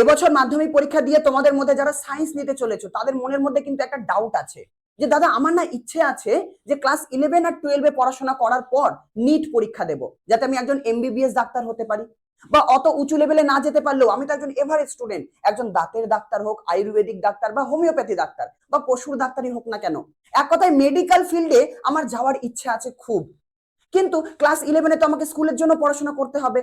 এবছর মাধ্যমিক পরীক্ষা দিয়ে তোমাদের মধ্যে যারা সায়েন্স নিতে চলেছো, তাদের মনের মধ্যে কিন্তু একটা ডাউট আছে। যে দাদা, আমার না ইচ্ছে আছে যে ক্লাস ইলেভেন আর টুয়েলভে পড়াশোনা করার পর নিট পরীক্ষা দেব, যাতে আমি একজন এমবিবিএস ডাক্তার হতে পারি। বা অত উঁচু লেভেলে না যেতে পারলেও আমি তো একজন এভারেজ স্টুডেন্ট একজন দাঁতের ডাক্তার হোক, আয়ুর্বেদিক ডাক্তার বা হোমিওপ্যাথি ডাক্তার বা পশুর ডাক্তারই হোক না কেন। এক কথায় মেডিকেল ফিল্ডে আমার যাওয়ার ইচ্ছে আছে খুব। কিন্তু ক্লাস ইলেভেনে তো আমাকে স্কুলের জন্য পড়াশোনা করতে হবে।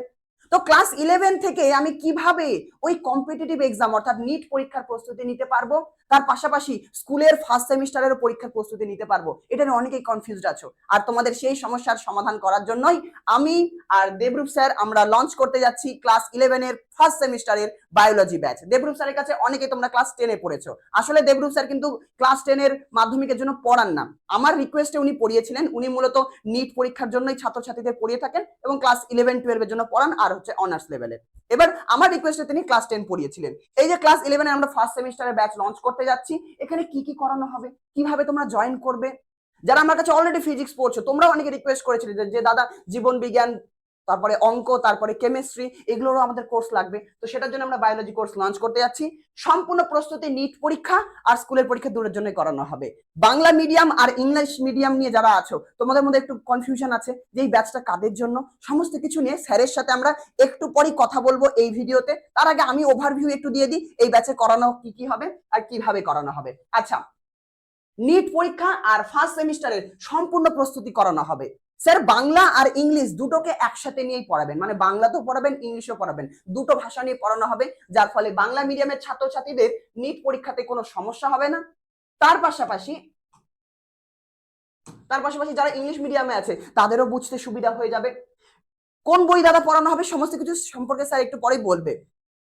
তো ক্লাস ইলেভেন থেকে আমি কীভাবে ওই কম্পিটিটিভ এক্সাম অর্থাৎ নিট পরীক্ষার প্রস্তুতি নিতে পারব? তার পাশাপাশি স্কুলের ফার্স্ট সেমিস্টারের পরীক্ষার প্রস্তুতি নিতে পারব। এটা নিয়ে অনেকেই কনফিউজড আছো। আর তোমাদের সেই সমস্যার সমাধান করার জন্যই আমি আর দেবরূপ স্যার আমরা লঞ্চ করতে যাচ্ছি ক্লাস ইলেভেনের ফার্স্ট সেমিস্টারের বায়োলজি ব্যাচ দেবরূপ স্যারের কাছে অনেকে তোমরা ক্লাস টেনে পড়েছো। আসলে দেবরূপ স্যার কিন্তু ক্লাস টেনের মাধ্যমিকের জন্য পড়ান না। আমার রিকোয়েস্টে উনি পড়িয়েছিলেন, উনি মূলত নিট পরীক্ষার জন্যই ছাত্রছাত্রীদের পড়িয়ে থাকেন এবং ক্লাস ইলেভেন টুয়েলভের জন্য পড়ান আর হচ্ছে অনার্স লেভেলের এবার আমার রিকোয়েস্টে তিনি ক্লাস টেন পড়িয়েছিলেন। এই যে ক্লাস ইলেভেনে আমরা ফার্স্ট সেমিস্টারের ব্যাচ লঞ্চ করতে যাচ্ছি, এখানে কি কি করানো হবে? কীভাবে তোমরা জয়েন করবে? যারা আমার কাছে অলরেডি ফিজিক্স পড়ছো তোমরা অনেকে রিকোয়েস্ট করেছিলে যে- যে দাদা জীবন বিজ্ঞান তারপরে অঙ্ক, তারপরে কেমিস্ট্রি এগুলোরও আমাদের কোর্স লাগবে। তো সেটার জন্য আমরা বায়োলজি কোর্স লঞ্চ করতে যাচ্ছি। সম্পূর্ণ প্রস্তুতি নিট পরীক্ষা আর স্কুলের পরীক্ষা দূরের জন্য করানো হবে। বাংলা মিডিয়াম আর ইংলিশ মিডিয়াম নিয়ে যারা আছো, তোমাদের মধ্যে একটু কনফিউশন আছে যে এই ব্যাচটা কাদের জন্য? সমস্ত কিছু নিয়ে স্যারের সাথে আমরা একটু পরেই কথা বলব এই ভিডিওতে। তার আগে আমি ওভারভিউ একটু দিয়ে দিই, এই ব্যাচে করানো কি কি হবে আর কীভাবে করানো হবে। আচ্ছা নিট পরীক্ষা আর ফার্স্ট সেমিস্টারের সম্পূর্ণ প্রস্তুতি করানো হবে। স্যার, বাংলা আর ইংলিশ দুটোকে একসাথে নিয়েই পড়াবেন। মানে বাংলাতেও পড়াবেন, ইংলিশও পড়াবেন। দুটো ভাষা নিয়ে পড়ানো হবে, যার ফলে বাংলা মিডিয়ামের ছাত্রছাত্রীদের নিট পরীক্ষাতে কোনো সমস্যা হবে না। তার পাশাপাশি তার পাশাপাশি যারা ইংলিশ মিডিয়ামে আছে, তাদেরও বুঝতে সুবিধা হয়ে যাবে। কোন বই দ্বারা পড়ানো হবে, সমস্ত কিছু সম্পর্কে স্যার একটু পরেই বলবে।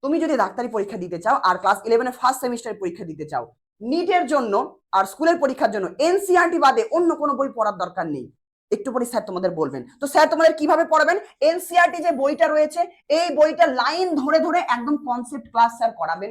তুমি যদি ডাক্তারি পরীক্ষা দিতে চাও আর ক্লাস ইলেভেনে ফার্স্ট সেমিস্টার পরীক্ষা দিতে চাও নিটের জন্য আর স্কুলের পরীক্ষার জন্য এনসিআরটি বাদে অন্য কোনো বই পড়ার দরকার নেই। একটু পরে স্যার তোমাদের বলবেন। তো স্যার তোমাদের কীভাবে পড়াবেন? এনসিআরটি যে বইটা রয়েছে, এই বইটা লাইন ধরে ধরে একদম কনসেপ্ট ক্লাস স্যার করাবেন।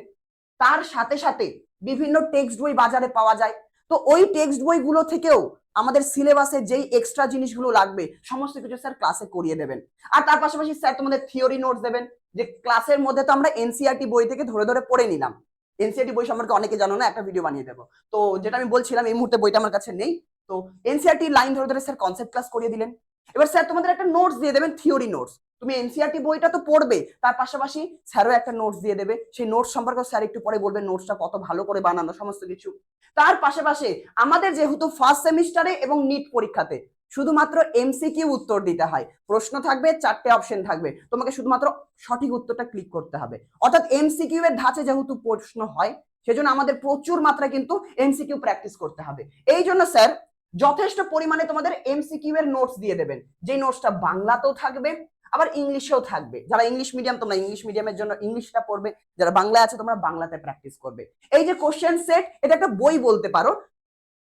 তার সাথে সাথে বিভিন্ন টেক্সট বই বাজারে পাওয়া যায়। তো ওই টেক্সট বইগুলো থেকেও আমাদের সিলেবাসে যেই এক্সট্রা জিনিসগুলো লাগবে, সমস্ত কিছু স্যার ক্লাসে করিয়ে দেবেন। আর তার পাশাপাশি স্যার তোমাদের থিওরি নোটস দেবেন, যে ক্লাসের মধ্যে তো আমরা এনসিআরটি বই থেকে ধরে ধরে পড়ে নিলাম। এনসিআরটি বই সম্পর্কে অনেকে জানো না, একটা ভিডিও বানিয়ে দেবো। তো যেটা আমি বলছিলাম, এই মুহূর্তে বইটা আমার কাছে নেই। তো এনসিআরটি লাইন ধরে ধরে স্যার কনসেপ্ট ক্লাস করিয়ে দিলেন। এবার স্যার তোমাদের একটা নোটস দিয়ে দেবেন থিওরি নোটস তুমি এনসিআরটি বইটা তো পড়বে, তার পাশাপাশি স্যারও একটা নোটস দিয়ে দেবে। সেই নোটস সম্পর্কে স্যার একটু পরে বলবেন নোটসটা কত ভালো করে বানানো, সমস্ত কিছু। তার পাশাপাশি আমাদের যেহেতু ফার্স্ট সেমিস্টারে এবং নিট পরীক্ষাতে শুধুমাত্র এমসিকিউ উত্তর দিতে হয়। প্রশ্ন থাকবে, চারটে অপশন থাকবে। তোমাকে শুধুমাত্র সঠিক উত্তরটা ক্লিক করতে হবে। অর্থাৎ এমসিকিউ এর ধাঁচে যেহেতু প্রশ্ন হয়, সেজন্য আমাদের প্রচুর মাত্রা কিন্তু এমসিকিউ প্র্যাকটিস করতে হবে। এই জন্য স্যার যথেষ্ট পরিমাণে তোমাদের এমসিকিউ এর নোটস দিয়ে দেবেন। যে নোটসটা বাংলাতেও থাকবে, আবার ইংলিশেও থাকবে। যারা ইংলিশ মিডিয়াম তোমরা ইংলিশ মিডিয়ামের জন্য ইংলিশটা পড়বে। যারা বাংলা আছে, তোমরা বাংলাতে প্র্যাকটিস করবে। এই যে কোশ্চেন সেট এটা একটা বই বলতে পারো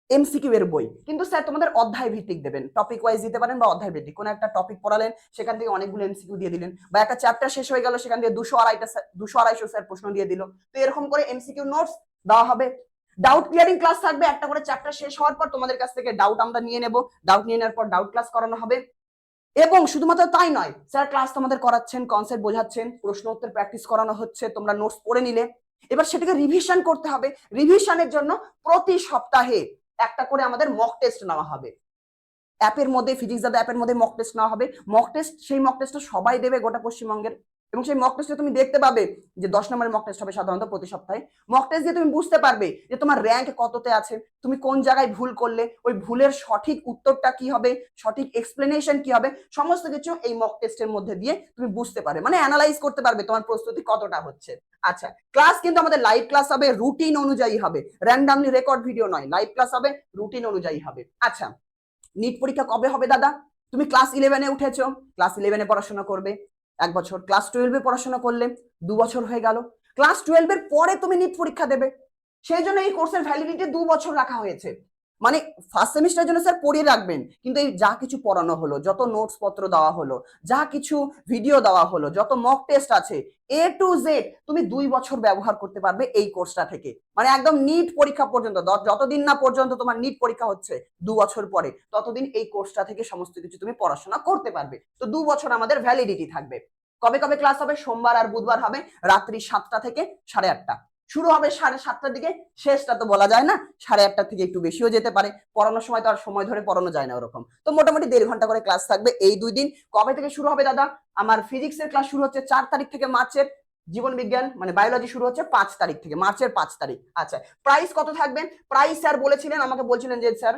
এমসিকিউ এর বই। কিন্তু স্যার তোমাদের অধ্যায় ভিত্তিক দেবেন। টপিক ওয়াইজ দিতে পারেন বা অধ্যায় ভিত্তিক কোনো একটা টপিক পড়ালেন, সেখান থেকে অনেকগুলো এমসিকিউ দিয়ে দিলেন। বা একটা চ্যাপ্টার শেষ হয়ে গেল, সেখান থেকে দুশো আড়াইটা দুশো আড়াইশো স্যার প্রশ্ন দিয়ে দিল। তো এরকম করে এমসিকিউ নোটস দেওয়া হবে। ডাউট ক্লিয়ারিং ক্লাস থাকবে, একটা করে চ্যাপ্টার শেষ হওয়ার পর তোমাদের কাছ থেকে ডাউট আমরা নিয়ে নেব। ডাউট নিয়ে নেওয়ার পর ডাউট ক্লাস করানো হবে। এবং শুধুমাত্র তাই নয় স্যার ক্লাস তোমাদের করাচ্ছেন কনসেপ্ট বোঝাচ্ছেন, প্রশ্ন উত্তর প্র্যাকটিস করানো হচ্ছে, তোমরা নোটস পড়ে নিলে। এবার সেটাকে রিভিশন করতে হবে। রিভিশনের জন্য প্রতি সপ্তাহে একটা করে আমাদের মক টেস্ট নেওয়া হবে। অ্যাপের মধ্যে ফিজিক্স দাদা অ্যাপের মধ্যে মক টেস্ট নেওয়া হবে। মক টেস্ট সেই মক টেস্টটা সবাই দেবে গোটা পশ্চিমবঙ্গের। এবং সেই মক টেস্টে তুমি দেখতে পাবে যে দশ নম্বরের মক টেস্ট হবে সাধারণত প্রতি সপ্তাহে। মক টেস্ট দিয়ে তুমি বুঝতে পারবে যে তোমার র্যাঙ্ক কততে আছে, তুমি কোন জায়গায় ভুল করলে, ওই ভুলের সঠিক উত্তরটা কি হবে, সঠিক এক্সপ্লেনেশন কি হবে, সমস্ত কিছু এই মক টেস্টের মধ্যে দিয়ে তুমি বুঝতে পারবে। মানে অ্যানালাইজ করতে পারবে তোমার প্রস্তুতি কতটা হচ্ছে। আচ্ছা ক্লাস কিন্তু আমাদের লাইভ ক্লাস হবে রুটিন অনুযায়ী হবে। র্যান্ডামলি রেকর্ড ভিডিও নয় লাইভ ক্লাস হবে রুটিন অনুযায়ী হবে। আচ্ছা নিট পরীক্ষা কবে হবে দাদা? তুমি ক্লাস ইলেভেনে উঠেছো ক্লাস ইলেভেনে পড়াশোনা করবে। এক বছর। ক্লাস টুয়েলভে পড়াশোনা করলে দু বছর হয়ে গেল। ক্লাস টুয়েলভের পরে তুমি নিট পরীক্ষা দেবে। সেই জন্য এই কোর্সের ভ্যালিডিটি দু বছর রাখা হয়েছে। মানে ফার্স্ট সেমিস্টারের জন্য স্যার পড়িয়ে রাখবেন, কিন্তু এই যা কিছু পড়ানো হলো, যত নোটস পত্র দেওয়া হলো, যা কিছু ভিডিও দেওয়া হলো, যত মক টেস্ট আছে এ টু জেড তুমি দুই বছর ব্যবহার করতে পারবে এই কোর্সটা থেকে। মানে একদম নিট পরীক্ষা পর্যন্ত যতদিন না পর্যন্ত তোমার নিট পরীক্ষা হচ্ছে দু বছর পরে, ততদিন এই কোর্সটা থেকে সমস্ত কিছু তুমি পড়াশোনা করতে পারবে। তো দু বছর আমাদের ভ্যালিডিটি থাকবে। কবে কবে ক্লাস হবে? সোমবার আর বুধবার হবে, রাত্রি সাতটা থেকে সাড়ে আটটা। শুরু হবে সাড়ে সাতটার দিকে, শেষটা তো বলা যায় না, সাড়ে আটটার থেকে একটু বেশিও যেতে পারে। পড়ানোর সময় তো আর সময় ধরে পড়ানো যায় না ওরকম। তো মোটামুটি দেড় ঘণ্টা করে ক্লাস থাকবে এই দুই দিন। কবে থেকে শুরু হবে দাদা? আমার ফিজিক্সের ক্লাস শুরু হচ্ছে চার তারিখ থেকে মার্চের। জীবন বিজ্ঞান মানে বায়োলজি শুরু হচ্ছে পাঁচ তারিখ থেকে, মার্চের পাঁচ তারিখ। আচ্ছা প্রাইস কত থাকবেন প্রাইস স্যার বলেছিলেন, আমাকে বলছিলেন যে স্যার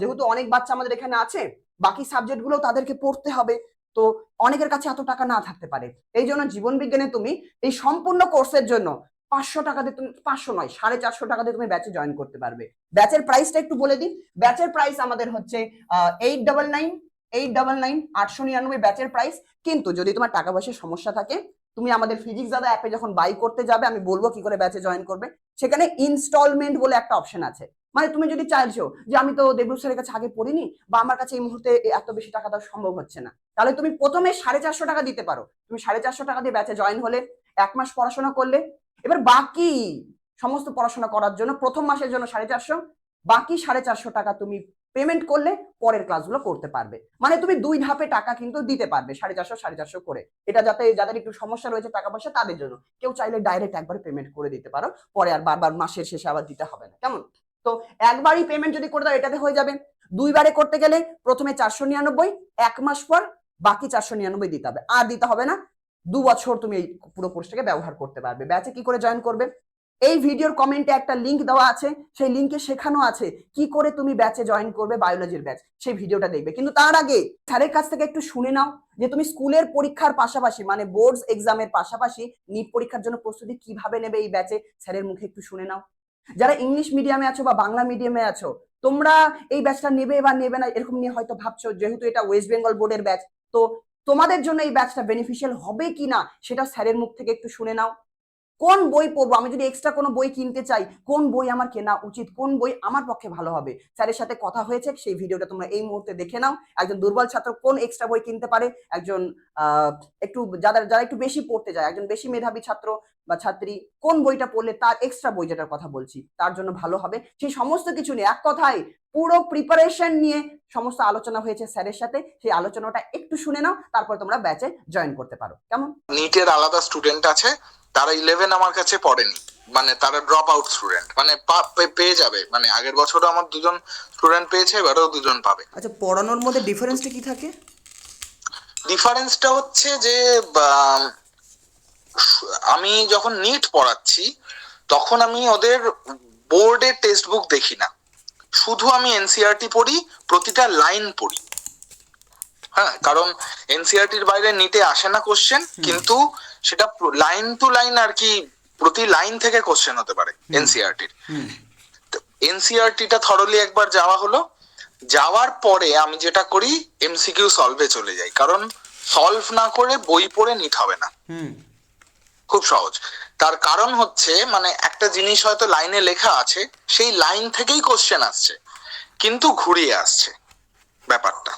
যেহেতু অনেক বাচ্চা আমাদের এখানে আছে, বাকি সাবজেক্টগুলো তাদেরকে পড়তে হবে। তো অনেকের কাছে এত টাকা না থাকতে পারে। এই জন্য জীবন বিজ্ঞানে তুমি এই সম্পূর্ণ কোর্সের জন্য পাঁচশো টাকা দিয়ে তুমি, পাঁচশো নয়, সাড়ে চারশো টাকা দিয়ে তুমি ব্যাচে জয়েন করতে পারবে। ব্যাচের প্রাইসটা একটু বলে দিই। ব্যাচের প্রাইস আমাদের হচ্ছে eight double nine eight double nine আটশো নিরানব্বই ব্যাচের প্রাইস কিন্তু যদি তোমার টাকা পয়সার সমস্যা থাকে, তুমি আমাদের ফিজিক্স দাদা অ্যাপে যখন বাই করতে যাবে, আমি বলব কি করে ব্যাচে জয়েন করবে। সেখানে ইনস্টলমেন্ট বলে একটা অপশন আছে। মানে তুমি যদি চাইছো যে আমি তো দেবরু স্যারের কাছে আগে পড়িনি, বা আমার কাছে এই মুহূর্তে এত বেশি টাকা দেওয়া সম্ভব হচ্ছে না। তাহলে তুমি প্রথমে সাড়ে চারশো টাকা দিতে পারো। তুমি সাড়ে চারশো টাকা দিয়ে ব্যাচে জয়েন হলে, এক মাস পড়াশোনা করলে এবার বাকি সমস্ত পড়াশোনা করার জন্য প্রথম মাসের জন্য সাড়ে চারশো, বাকি সাড়ে চারশো টাকা তুমি পেমেন্ট করলে পরের ক্লাসগুলো করতে পারবে। মানে তুমি দুই ধাপে টাকা কিন্তু দিতে পারবে, সাড়ে চারশো সাড়ে চারশো করে। এটা যাতে যাদের একটু সমস্যা রয়েছে টাকা পয়সা, তাদের জন্য। কেউ চাইলে ডাইরেক্ট একবারে পেমেন্ট করে দিতে পারো, পরে আর বারবার মাসের শেষে আবার দিতে হবে না, কেমন? তো একবারই পেমেন্ট যদি করে দাও, এটাতে হয়ে যাবে। দুইবারে করতে গেলে প্রথমে চারশো নিরানব্বই, এক মাস পর বাকি চারশো নিরানব্বই দিতে হবে। আর দিতে হবে না দু বছর তুমি এই পুরো কোর্সটাকে ব্যবহার করতে পারবে। ব্যাচে কি করে জয়েন করবে? এই ভিডিওর কমেন্টে একটা লিংক দেওয়া আছে। সেই লিংকে শেখানো আছে কি করে তুমি ব্যাচে জয়েন করবে বায়োলজির ব্যাচ সেই ভিডিওটা দেখবে। কিন্তু তার আগে স্যারের কাছ থেকে একটু শুনে নাও যে তুমি স্কুলের পরীক্ষার পাশাপাশি মানে বোর্ডস এক্সামের পাশাপাশি নিট পরীক্ষার জন্য প্রস্তুতি কীভাবে নেবে এই ব্যাচে স্যারের মুখে একটু শুনে নাও। যারা ইংলিশ মিডিয়ামে আছো বা বাংলা মিডিয়ামে আছো, তোমরা এই ব্যাচটা নেবে বা নেবে না এরকম নিয়ে হয়তো ভাবছ, যেহেতু এটা ওয়েস্ট বেঙ্গল বোর্ডের ব্যাচ তো তোমাদের জন্য এই ব্যাচটা বেনিফিশিয়াল হবে কি না সেটা স্যারের মুখ থেকে একটু শুনে নাও। কোন বই পড়ব? আমি যদি এক্সট্রা কোনো বই কিনতে চাই, কোন বই আমার কেনা উচিত? কোন বই আমার পক্ষে ভালো হবে? স্যারের সাথে কথা হয়েছে, সেই ভিডিওটা তোমরা এই মুহূর্তে দেখে নাও। একজন দুর্বল ছাত্র কোন এক্সট্রা বই কিনতে পারে? একজন একটু যারা যারা একটু বেশি পড়তে যায়, একজন বেশি মেধাবী ছাত্র বা ছাত্রী কোন বইটা পড়লে তার এক্সট্রা বই যেটার কথা বলছি তার জন্য ভালো হবে। সেই সমস্ত কিছু নিয়ে এক কথায় পুরো প্রিপারেশন নিয়ে সমস্ত আলোচনা হয়েছে স্যারের সাথে সেই আলোচনাটা একটু শুনে নাও তারপর তোমরা ব্যাচে জয়েন করতে পারো। কেমন? নিটের আলাদা স্টুডেন্ট আছে তারা ইলেভেন আমার কাছে পড়েনি মানে তারা ড্রপ আউট স্টুডেন্ট মানে পেয়ে যাবে মানে আগের বছরও আমার দুজন স্টুডেন্ট পেয়েছে এবারেও দুজন পাবে। আচ্ছা পড়ানোর মধ্যে ডিফারেন্সটা কি থাকে? ডিফারেন্সটা হচ্ছে যে আম, যখন নিট পড়াচ্ছি তখন আমি ওদের বোর্ডের টেক্সট বুক দেখি না। শুধু আমি এনসিআরটি পড়ি প্রতিটা লাইন পড়ি। হ্যাঁ কারণ এনসিআরটির বাইরে নিতে আসে না কোশ্চেন কিন্তু সেটা লাইন টু লাইন আর কি প্রতি লাইন থেকে কোশ্চেন হতে পারে এনসিআরটির এনসিআরটিটা থরলি একবার যাওয়া হলো। যাওয়ার পরে আমি যেটা করি এমসিকিউ সলভে চলে যাই। কারণ সলভ না করে বই পড়ে নিতে হবে না। হুম। খুব সহজ। তার কারণ হচ্ছে মানে একটা জিনিস হয়তো লাইনে লেখা আছে সেই লাইন থেকেই কোশ্চেন আসছে। কিন্তু ঘুরিয়ে আসছে ব্যাপারটা।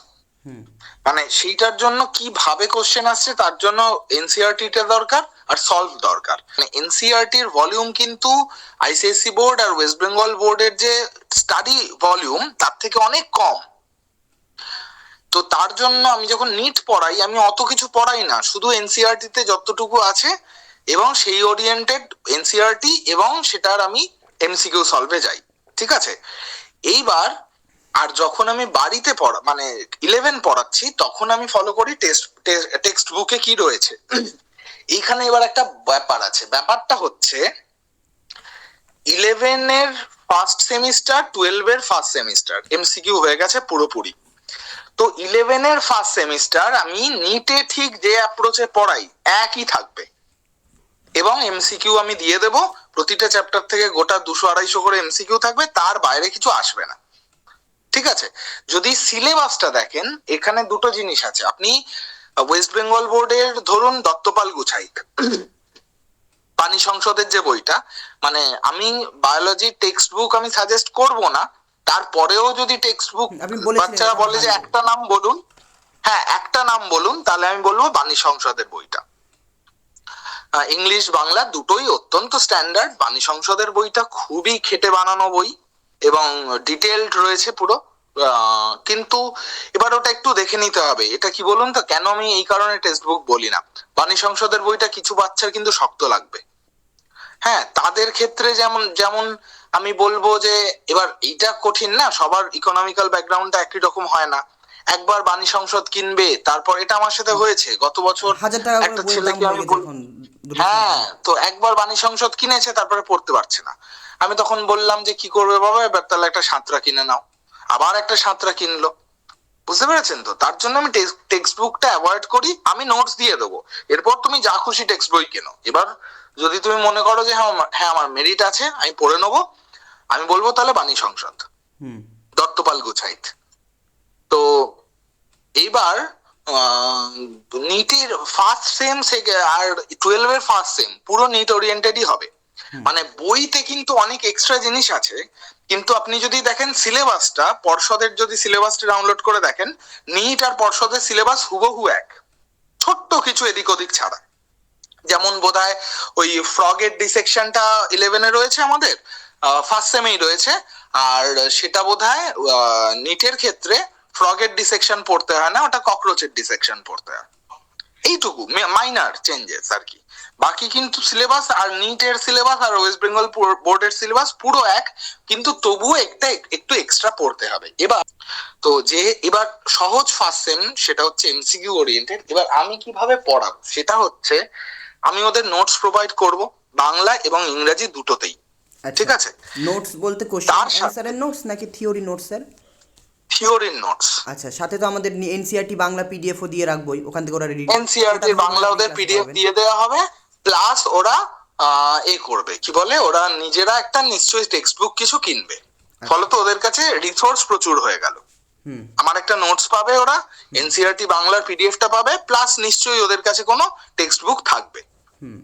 মানে সেইটার জন্য কীভাবে কোশ্চেন আসছে তার জন্য এনসিআরটিটা দরকার আর সলভ দরকার। মানে এনসিআরটির ভলিউম কিন্তু আইসিএসসি বোর্ড আর ওয়েস্ট বেঙ্গল বোর্ডের যে স্টাডি ভলিউম তার থেকে অনেক কম। তো তার জন্য আমি যখন নিট পড়াই আমি অত কিছু পড়াই না। শুধু এনসিআরটি তে যতটুকু আছে এবং সেই ওরিয়েন্টেড এনসিআরটি এবং সেটার আমি এমসিকিউ সলভে যাই, ঠিক আছে? এইবার, আর যখন আমি বাড়িতে পড়া মানে ইলেভেন পড়াচ্ছি, তখন আমি ফলো করি টেক্সট টেক্সট বুকে কি রয়েছে। এইখানে এবার একটা ব্যাপার আছে। ব্যাপারটা হচ্ছে ইলেভেনের ফার্স্ট সেমিস্টার টুয়েলভের ফার্স্ট সেমিস্টার এমসিকিউ হয়ে গেছে পুরোপুরি। তো ইলেভেনের ফার্স্ট সেমিস্টার আমি নিটে ঠিক যে অ্যাপ্রোচে পড়াই, একই থাকবে। এবং এমসিকিউ আমি দিয়ে দেব। প্রতিটা চ্যাপ্টার থেকে গোটা দুশো আড়াইশো করে এমসিকিউ থাকবে তার বাইরে কিছু আসবে না। ঠিক আছে? যদি সিলেবাসটা দেখেন এখানে দুটো জিনিস আছে। আপনি ওয়েস্ট বেঙ্গল বোর্ডের ধরুন দত্তপাল গুছাই পানি সংসদের যে বইটা মানে আমি বায়োলজি টেক্সট বুক আমি সাজেস্ট করব না তারপরেও যদি টেক্সট বুক বাচ্চারা বলে যে একটা নাম বলুন হ্যাঁ একটা নাম বলুন তাহলে আমি বলব বাণী সংসদের বইটা। ইংলিশ, বাংলা দুটোই অত্যন্ত স্ট্যান্ডার্ড বাণী সংসদের বইটা খুবই খেটে বানানো বই এবং ডিটেলড রয়েছে পুরো। কিন্তু এবার ওটা একটু দেখে নিতে হবে। এটা কি বলুন তো? কেন আমি এই কারণে টেক্সট বুক বলি না? বাণী সংসদের বইটা কিছু বাচ্চার কিন্তু শক্ত লাগবে। হ্যাঁ তাদের ক্ষেত্রে যেমন যেমন আমি বলব যে, এবার এইটা কঠিন না, সবার ইকোনমিক্যাল ব্যাকগ্রাউন্ডটা একই রকম হয় না। একবার বাণী সংসদ কিনবে তারপর এটা আমার সাথে হয়েছে। গত বছর একটা ছেলেকে আমি দুটো হ্যাঁ তো একবার বাণী সংসদ কিনেছে তারপরে পড়তে পারছে না। আমি তখন বললাম যে কি করবে বাবা? এবার তাহলে একটা সাঁতরা কিনে নাও। আবার একটা সাঁতরা কিনলো। বুঝতে পেরেছেন তো? তার জন্য আমি টেক্সট বুকটা অ্যাভয়েড করি আমি নোটস দিয়ে দেবো। এরপর তুমি যা খুশি টেক্সট বই কেনো। এবার যদি তুমি মনে করো যে হ্যাঁ আমার- হ্যাঁ আমার মেরিট আছে আমি পড়ে নেব আমি বলব তাহলে বাণী সংসদ। হুম। দত্তপাল গুছাইত। এইবার নিটের ফার্স্ট সেম আর টুয়েলভ এর ফার্স্ট সেম পুরো নিট ওরিয়েন্টেডই হবে। মানে বইতে কিন্তু অনেক এক্সট্রা জিনিস আছে কিন্তু আপনি যদি দেখেন সিলেবাসটা পর্ষদের যদি সিলেবাসটা ডাউনলোড করে দেখেন নিট আর পর্ষদের সিলেবাস হুবহু এক। ছোট্ট কিছু এদিক ওদিক ছাড়া। যেমন বোধহয় ওই ফ্রগের ডিসেকশনটা ইলেভেনে রয়েছে আমাদের ফার্স্ট সেমেই রয়েছে আর সেটা বোধহয় নিটের ক্ষেত্রে ফ্রগের ডিসেকশন পড়তে হয় না ওটা ককরোচের ডিসেকশন পড়তে হয়। এইটুকু মাইনার চেঞ্জেস আর কি। বাকি কিন্তু সিলেবাস আর নিটের সিলেবাস আর ওয়েস্ট বেঙ্গল বোর্ডের সিলেবাস পুরো এক কিন্তু তবুও একটা একটু এক্সট্রা পড়তে হবে। এবার তো যে এবার সহজ ফার্স্ট সেম সেটা হচ্ছে এমসিকিউ ওরিয়েন্টেড এবার আমি কীভাবে পড়াবো? সেটা হচ্ছে আমি ওদের নোটস প্রোভাইড করব বাংলা এবং ইংরেজি দুটোতেই। ঠিক আছে? নোটস বলতে কোশ্চেন অ্যান্সারের নোটস নাকি থিওরি নোটস স্যার থিওরির নোটস আচ্ছা সাথে তো আমাদের এনসিআরটি বাংলা পিডিএফও দিয়ে রাখবোই ওখান থেকে ওরা রেডি এনসিআরটি বাংলা ওদের পিডিএফ দিয়ে দেওয়া হবে প্লাস ওরা এ করবে কি বলে ওরা নিজেরা একটা নিশ্চয়ই টেক্সট বুক কিছু কিনবে। ফলত ওদের কাছে রিসোর্স প্রচুর হয়ে গেল। আমার একটা নোটস পাবে ওরা এনসিআরটি বাংলার পিডিএফটা পাবে প্লাস নিশ্চয়ই ওদের কাছে কোনো টেক্সট বুক থাকবে। হুম।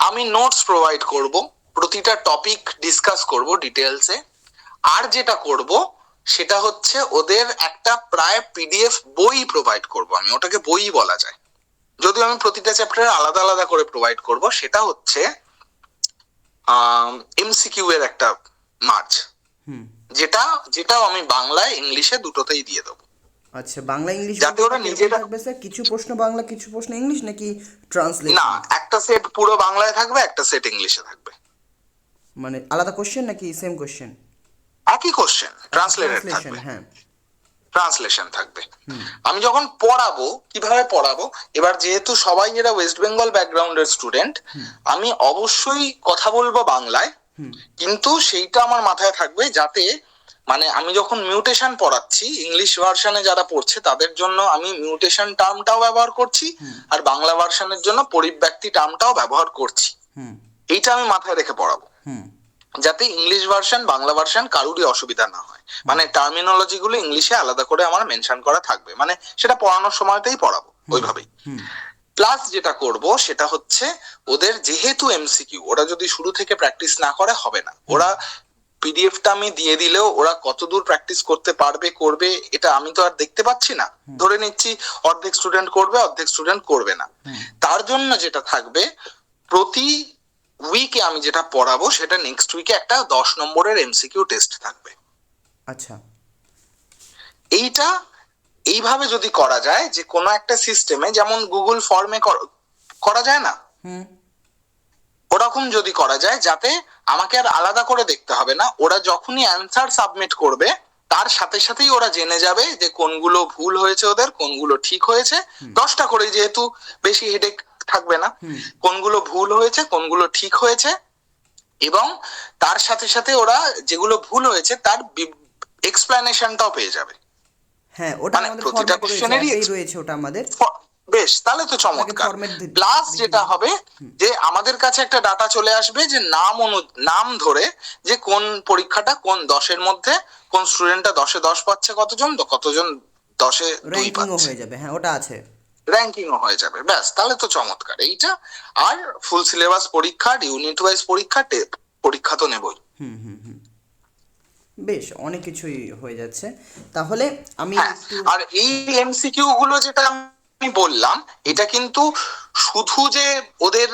আমি নোটস প্রোভাইড করব প্রতিটা টপিক ডিসকাস করব ডিটেলসে আর যেটা করব সেটা হচ্ছে ওদের একটা প্রায় পিডিএফ বই প্রোভাইড করব আমি ওটাকে বই বলা যায়। যদিও আমি প্রতিটা চ্যাপ্টারে আলাদা আলাদা করে প্রোভাইড করব সেটা হচ্ছে এমসিকিউ এর একটা মার্চ যেটা যেটাও আমি বাংলায় ইংলিশে দুটোতেই দিয়ে দেবো। আচ্ছা বাংলা ইংলিশ যাতে ওরা নিজেরা- থাকবে স্যার কিছু প্রশ্ন বাংলা কিছু প্রশ্ন ইংলিশ নাকি ট্রান্সলেট না একটা সেট পুরো বাংলায় থাকবে একটা সেট ইংলিশে থাকবে। মানে আলাদা কোশ্চেন নাকি সেম কোশ্চেন একই কোশ্চেন ট্রান্সলেটেড ট্রান্সলেশন থাকবে হ্যাঁ। ট্রান্সলেশন থাকবে। আমি যখন পড়াবো কীভাবে পড়াবো? এবার যেহেতু সবাই এরা ওয়েস্ট বেঙ্গল ব্যাকগ্রাউন্ডের স্টুডেন্ট আমি অবশ্যই কথা বলব বাংলায়। কিন্তু সেইটা আমার মাথায় থাকবে যাতে মানে আমি যখন মিউটেশন পড়াচ্ছি ইংলিশ ভার্সনে যারা পড়ছে তাদের জন্য আমি মিউটেশন টার্মটাও ব্যবহার করছি আর বাংলা ভার্সনের জন্য পরিব্যক্তি টার্মটাও ব্যবহার করছি। এইটা আমি মাথায় রেখে পড়াবো। হুম। যাতে ইংলিশ ভার্সন বাংলা ভার্সন কারুরই অসুবিধা না হয়। মানে টার্মিনোলজি গুলো ইংলিশে আলাদা করে আমার মেনশন করা থাকবে। মানে সেটা পড়ানোর সময়তেই পড়াবো ওইভাবেই। প্লাস যেটা করব সেটা হচ্ছে ওদের যেহেতু এমসিকিউ ওরা যদি শুরু থেকে প্র্যাকটিস না করে হবে না। ওরা পিডিএফটা আমি দিয়ে দিলেও ওরা কতদূর প্র্যাকটিস করতে পারবে করবে এটা আমি তো আর দেখতে পাচ্ছি না। ধরে নিচ্ছি অর্ধেক স্টুডেন্ট করবে অর্ধেক স্টুডেন্ট করবে না। তার জন্য যেটা থাকবে প্রতি উইকে আমি যেটা পড়াবো সেটা নেক্সট উইকে একটা দশ নম্বরের এমসিকিউ টেস্ট থাকবে। আচ্ছা। এইটা এইভাবে যদি করা যায় যে কোনো একটা সিস্টেমে যেমন গুগল ফর্মে করা যায় না? ওরকম যদি করা যায় যাতে আমাকে আর আলাদা করে দেখতে হবে না ওরা যখনই অ্যান্সার সাবমিট করবে তার সাথে সাথেই ওরা জেনে যাবে যে কোনগুলো ভুল হয়েছে ওদের কোনগুলো ঠিক হয়েছে। দশটা করে যেহেতু বেশি হেডেক থাকবে না। কোনগুলো ভুল হয়েছে কোনগুলো ঠিক হয়েছে এবং তার সাথে সাথে ওরা যেগুলো ভুল হয়েছে তার এক্সপ্লানেশনটাও পেয়ে যাবে। হ্যাঁ ওটা মানে আমাদের প্রতিটা রয়েছে ওটা আমাদের। বেশ তাহলে তো চমৎকার। প্লাস যেটা হবে। যে আমাদের কাছে একটা ডাটা চলে আসবে যে নাম অনু নাম ধরে যে কোন পরীক্ষাটা কোন দশের মধ্যে কোন স্টুডেন্টটা দশে দশ পাচ্ছে কতজন তো কতজন দশে দুই পাচ্ছে। হয়ে যাবে হ্যাঁ ওটা আছে। র্যাঙ্কিংও হয়ে যাবে। ব্যাস তাহলে তো চমৎকার। এইটা আর ফুল সিলেবাস পরীক্ষা ইউনিট ওয়াইজ পরীক্ষা পরীক্ষা তো নেবই। হুম হুম হুম। বেশ অনেক কিছুই হয়ে যাচ্ছে। তাহলে আমি হ্যাঁ আর এই এমসিকিউ গুলো যেটা আমি বললাম এটা কিন্তু শুধু যে ওদের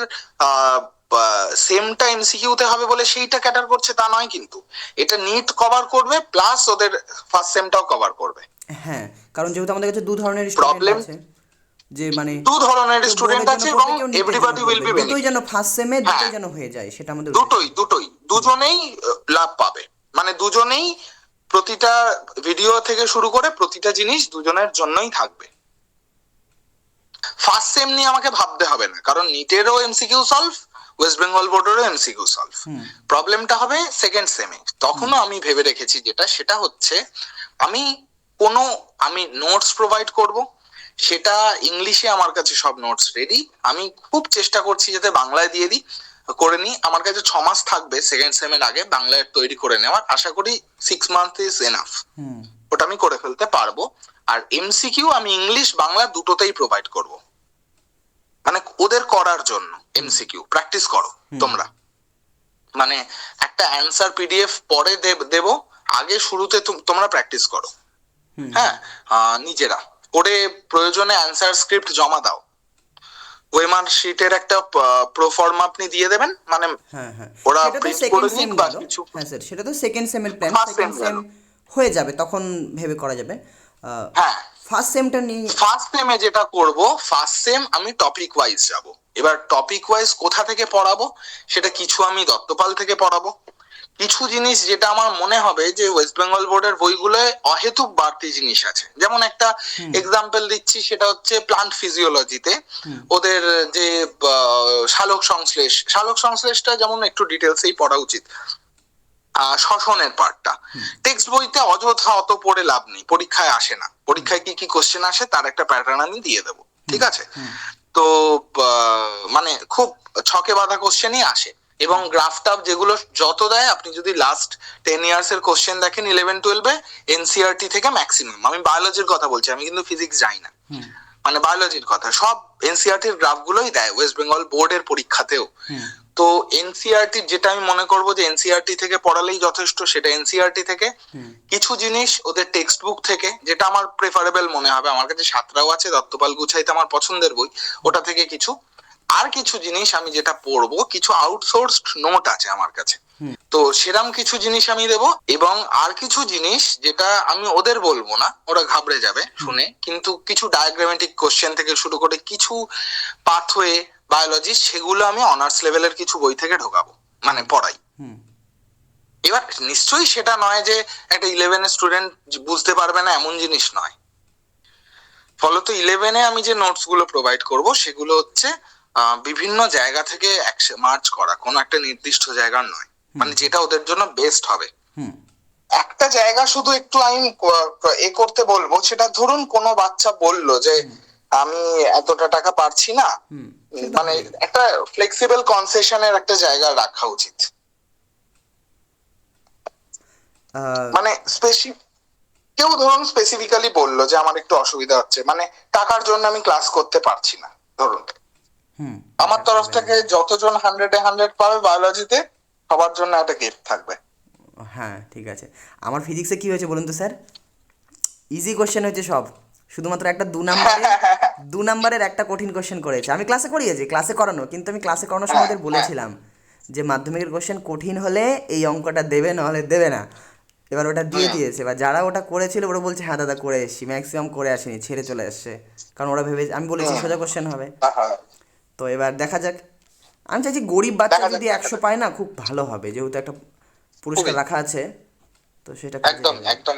সেমটা এমসিকিউতে হবে বলে সেইটা ক্যাটার করছে তা নয় কিন্তু। এটা নিট কভার করবে প্লাস ওদের ফার্স্ট সেমটাও কভার করবে। হ্যাঁ কারণ যেহেতু আমাদের কাছে দু ধরনের প্রবলেম আছে। যে মানে দু ধরনের স্টুডেন্ট আছে এবং এভরিবডি উইল বি দুটোই যেন ফার্স্ট সেমে দুটোই হ্যাঁ। যেন হয়ে যায় সেটা আমাদের দুটোই দুটোই। দুজনেই লাভ পাবে। মানে দুজনেই প্রতিটা ভিডিও থেকে শুরু করে প্রতিটা জিনিস দুজনের জন্যই থাকবে। ফার্স্ট সেম নিয়ে আমাকে ভাবতে হবে না কারণ নিটেরও এমসিকিউ সলভ ওয়েস্ট বেঙ্গল বোর্ডেরও এমসিকিউ সলভ প্রবলেমটা হবে সেকেন্ড সেমে তখনও আমি ভেবে রেখেছি যেটা সেটা হচ্ছে আমি কোনো আমি নোটস প্রোভাইড করব সেটা ইংলিশে আমার কাছে সব নোটস রেডি আমি খুব চেষ্টা করছি যাতে বাংলায় দিয়ে দিই করে নিই। আমার কাছে ছ মাস থাকবে সেকেন্ড সেমের আগে বাংলায় তৈরি করে নেওয়ার। আশা করি সিক্স মান্থ ইজ এনাফ ওটা আমি করে ফেলতে পারব। আর এমসিকিউ আমি ইংলিশ বাংলা দুটোতেই প্রোভাইড করব। মানে ওদের করার জন্য এমসিকিউ প্র্যাকটিস করো তোমরা। মানে একটা অ্যান্সার পিডিএফ পরে দেব- দেবো। আগে শুরুতে তোমরা প্র্যাকটিস করো। হ্যাঁ? নিজেরা। করে প্রয়োজনে অ্যান্সার স্ক্রিপ্ট জমা দাও। ওয়েমার শিটের একটা প্রোফর্ম আপনি দিয়ে দেবেন মানে হ্যাঁ হ্যাঁ। ওরা সেকেন্ড করে নিক বা কিছু। হ্যাঁ স্যার সেটা তো সেকেন্ড সেমের প্ল্যান সেকেন্ড সেম হয়ে যাবে তখন ভেবে করা যাবে। হ্যাঁ। ফার্স্ট সেমটা নিয়ে ফার্স্ট সেমে যেটা করব ফার্স্ট সেম আমি টপিক ওয়াইজ যাব। এবার টপিক ওয়াইজ কোথা থেকে পড়াবো সেটা কিছু আমি দত্তপাল থেকে পড়াবো। কিছু জিনিস যেটা আমার মনে হবে যে ওয়েস্ট বেঙ্গল বোর্ডের বইগুলোয় অহেতুক বাড়তি জিনিস আছে। যেমন একটা এক্সাম্পল দিচ্ছি সেটা হচ্ছে প্লান্ট ফিজিওলজিতে ওদের যে শালক সংশ্লেষ শালক সংশ্লেষটা যেমন একটু ডিটেলসেই পড়া উচিত। আহ, শ্বসনের পার্টটা টেক্সট বইতে অযথা অত পড়ে লাভ নেই পরীক্ষায় আসে না। পরীক্ষায় কি কি কোশ্চেন আসে তার একটা প্যাটার্ন আমি দিয়ে দেবো। ঠিক আছে? তো মানে খুব ছকে বাঁধা কোশ্চেনই আসে। এবং গ্রাফ গ্রাফটাপ যেগুলো যত দেয় আপনি যদি লাস্ট টেন ইয়ার্স এর কোশ্চেন দেখেন ইলেভেন টুয়েলভে এনসিআরটি E থেকে ম্যাক্সিমাম আমি বায়োলজির কথা বলছি আমি কিন্তু ফিজিক্স যাই না। মানে বায়োলজির কথা। সব এনসিআরটির গ্রাফ গুলোই দেয় ওয়েস্ট বেঙ্গল বোর্ডের পরীক্ষাতেও। তো এনসিআরটি যেটা আমি মনে করব যে এনসিআরটি থেকে পড়ালেই যথেষ্ট সেটা এনসিআরটি থেকে। কিছু জিনিস ওদের টেক্সট বুক থেকে যেটা আমার প্রেফারেবল মনে হবে। আমার কাছে সাতরাও আছে দত্তপাল গুছাইতে আমার পছন্দের বই। ওটা থেকে কিছু। আর কিছু জিনিস আমি যেটা পড়ব কিছু আউটসোর্সড নোট আছে আমার কাছে। তো সেরাম কিছু জিনিস আমি দেব এবং আর কিছু জিনিস যেটা আমি ওদের বলব না ওরা ঘাবড়ে যাবে শুনে। কিন্তু কিছু ডায়াগ্রামেটিক কোশ্চেন থেকে শুরু করে কিছু পাথওয়ে বায়োলজি সেগুলো আমি অনার্স লেভেলের কিছু বই থেকে ঢোকাবো মানে পড়াই। এবার নিশ্চয়ই সেটা নয় যে একটা ইলেভেনের স্টুডেন্ট বুঝতে পারবে না এমন জিনিস নয়। ফলত ইলেভেনে আমি যে নোটসগুলো প্রোভাইড করব সেগুলো হচ্ছে বিভিন্ন জায়গা থেকে মার্চ করা কোনো একটা নির্দিষ্ট জায়গার নয়। মানে যেটা ওদের জন্য বেস্ট হবে। হুম। একটা জায়গা শুধু একটু আমি ক- এ করতে বলব সেটা ধরুন কোনো বাচ্চা বলল যে আমি এতটা টাকা পারছি না। মানে একটা ফ্লেক্সিবল কনসেশনের একটা জায়গা রাখা উচিত। মানে স্পেসি কেউ ধরুন স্পেসিফিক্যালি বলল যে আমার একটু অসুবিধা হচ্ছে। মানে টাকার জন্য আমি ক্লাস করতে পারছি না ধরুন। আমার তরফ থেকে যতজন হান্ড্রেডে হান্ড্রেড পাবে বায়োলজিতে সবার জন্য একটা গিফট থাকবে। হ্যাঁ ঠিক আছে। আমার ফিজিক্সে কি হয়েছে বলুন তো স্যার? ইজি কোশ্চেন হয়েছে সব। শুধুমাত্র একটা দু নাম্বারের দু নাম্বারের একটা কঠিন কোশ্চেন করেছে। আমি ক্লাসে করিয়েছি ক্লাসে করানো কিন্তু আমি ক্লাসে করানোর সময় বলেছিলাম যে মাধ্যমিকের কোশ্চেন কঠিন হলে এই অঙ্কটা দেবে না হলে দেবে না। এবার ওটা দিয়ে দিয়েছে। এবার যারা ওটা করেছিল ওরা বলছে হ্যাঁ দাদা করে এসছি। ম্যাক্সিমাম করে আসেনি ছেড়ে চলে আসছে। কারণ ওরা ভেবে আমি বলেছি সোজা কোশ্চেন হবে। হ্যাঁ, তো এবার দেখা যাক। আমি চাইছি গরিব বাচ্চা যদি একশো পায় না খুব ভালো হবে যেহেতু একটা পুরস্কার। রাখা আছে তো সেটা একদম একদম